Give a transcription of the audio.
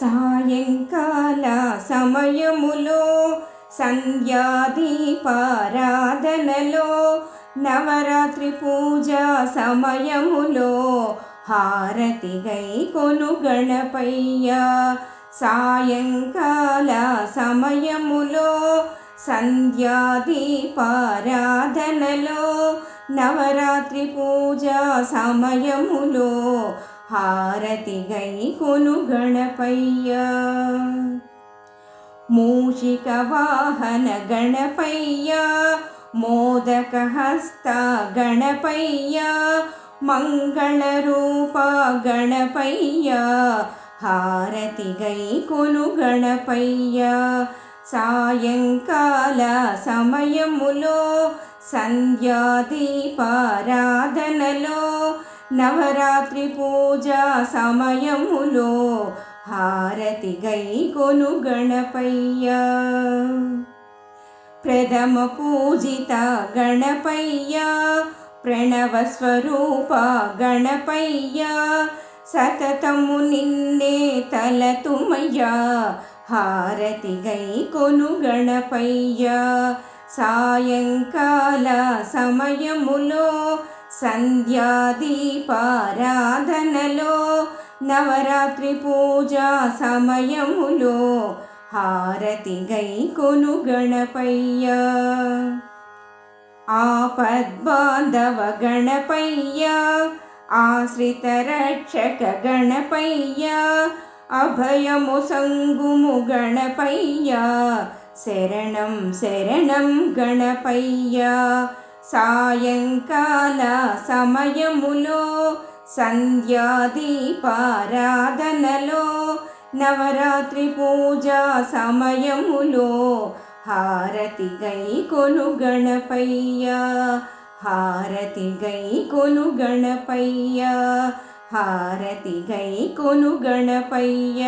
సాయంకాల సమయములో సంధ్యాదీపారాధనలో నవరాత్రి పూజ సమయములో హారతి గై కొను గణపయ్య. సాయంకాల సమయములో సంధ్యాదీపారాధనలో నవరాత్రి పూజ సమయములో హారతి గైకొను గణపయ్య మూషిక వాహన గణపయ్య మోదక హస్త గణపయ్య మంగళ రూప గణపయ్య హారతి గైకొను గణపయ్య సాయంకాల సమయములో సంధ్యాదీపారాధనలో నవరాత్రి పూజా సమయములో హారతి గైకొను గణపయ్య. ప్రథమ పూజిత గణపయ్య ప్రణవ స్వరూప గణపయ్య సతతము నిన్నే తలతుమయ్య హారతి గైకొను గణపయ్య. సాయంకాల సమయములో సంధ్యాదీపారాధనలో నవరాత్రి పూజా సమయములో హారతి గై కొను గణపయ్య. ఆపద్బాంధవ గణపయ్య ఆశ్రిత రక్షక గణపయ్య అభయము సంగుము గణపయ్య శరణం శరణం గణపయ్య. సాయంకాల సమయములో సంధ్యాదీపారాధనలో నవరాత్రి పూజా సమయములో హారతి గై కొను గణపయ్య హారతి గై కొను గణపయ్య హారతి గై కొను గణపయ్య